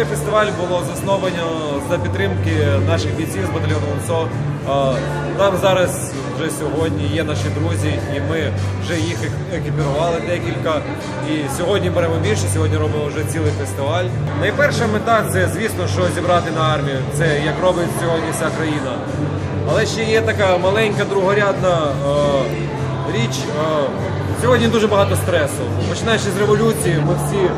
Цей фестиваль було засновано за підтримки наших бійців з батальйону УНСО. Е, Там зараз вже сьогодні є наші друзі, і ми вже їх екіпірували декілька. І сьогодні беремо більше. Сьогодні робимо вже цілий фестиваль. Найперша мета це, звісно, що зібрати на армію. Це як робить сьогодні вся країна. Але ще є така маленька другорядна е, річ. Е, сьогодні дуже багато стресу. Починаючи з революції, ми всі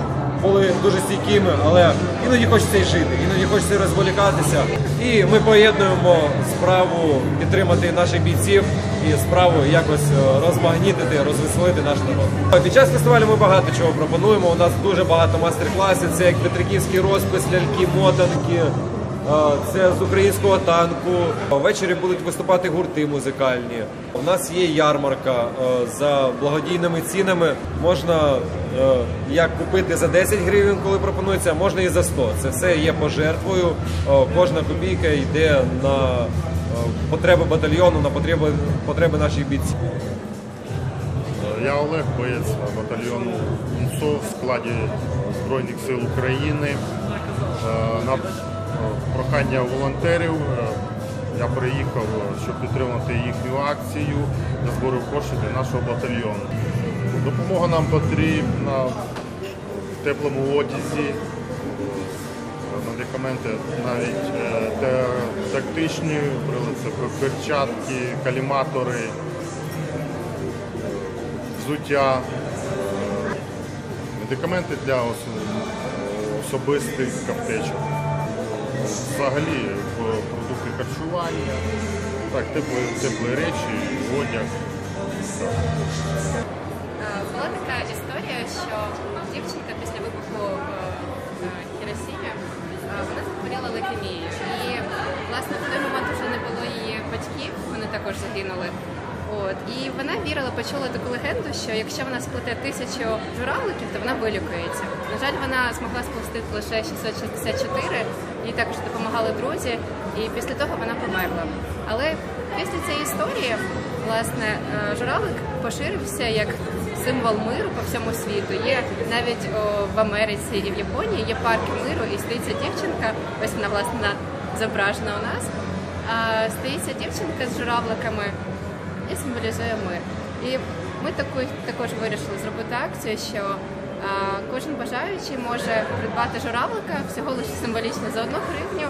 були дуже стійкими, але іноді хочеться і жити, іноді хочеться розволікатися. І ми поєднуємо справу підтримати наших бійців і справу якось е, розмагнітити, розвеселити наш народ. Під час фестивалю ми багато чого пропонуємо. У нас дуже багато майстер-класів. Це як Петриківський розпис, ляльки, мотанки. Це з українського танку. Ввечері будуть виступати гурти музикальні. У нас є ярмарка за благодійними цінами. Можна як купити за 10 гривень, коли пропонується, а можна і за 100. Це все є пожертвою. Кожна копійка йде на потреби батальйону, на потреби потреби наших бійців. Я Олег, боєць батальйону УНСО в складі Збройних сил України. На прохання волонтерів е, я приїхав, е, щоб підтримати їхню акцію для збору коштів для нашого батальйону. Допомога нам потрібна в теплому одязі, медикаменти, навіть е, тактичні перчатки, каліматори взуття, медикаменти для особистих аптечок. Взагалі в- продукти харчування, так, теплі, теплі речі, одяг. Е, Була така історія, що дівчинка після вибуху в е, Хіросімі е, вона захворіла лейкемією. І власне в той момент вже не було її батьків, вони також загинули. От і вона вірила, почула таку легенду, що якщо вона сплете тисячу журавликів, то вона вилікується. На жаль, вона змогла сплести лише 664, їй також допомагали друзі, і після того вона померла. Але після цієї історії, власне, е, журавлик поширився як символ миру по всьому світу. Є навіть в Америці і в Японії є парки миру, і стоїть ця дівчинка, ось вона власне зображена у нас. А стоїть ця дівчинка з журавликами і символізує мир. І ми таку, також вирішили зробити акцію, що а, кожен бажаючий може придбати журавлика всього лише символічно за одну гривню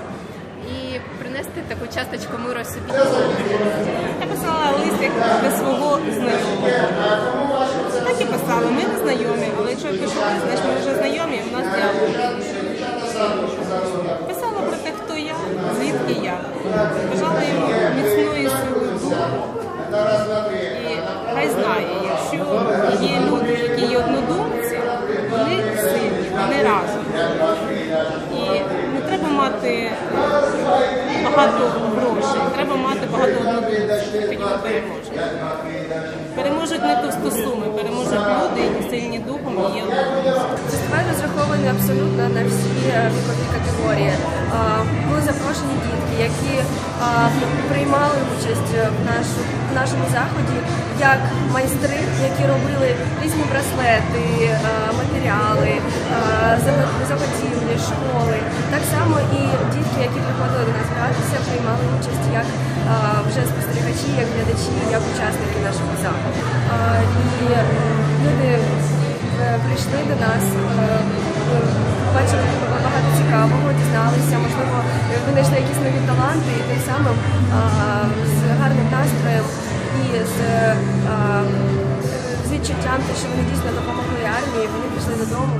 і принести таку часточку миру собі. Я писала листик до свого знайомого. Так і писала, ми не знайомі, але якщо я пишу значить ми вже знайомі, у нас діалог. Писала про те, хто я, звідки я. Бажала йому міцної сили духу. І хай знає, якщо є люди, які є однодумці, вони сильні, вони разом. І не треба мати багато грошей, треба мати багато однодумців, тоді ми переможемо. Переможуть не товстосуми, переможуть люди, які сильні духом і є розрахований абсолютно на всі е, вікові категорії. Були запрошені дітки, які приймали участь в, нашому заході як майстри, які робили різні браслети, матеріали, заготівлі, школи. Так само і дітки, які приходили до нас гратися, приймали участь як вже спостерігачі, як глядачі, як учасники нашого заходу. І люди е, прийшли до нас, е, побачили багато цікавого, дізналися, можливо, винайшли якісь нові таланти і тим самим а, з гарним настроєм і з, а, з відчуттям, що вони дійсно допомогли армії, вони пішли додому.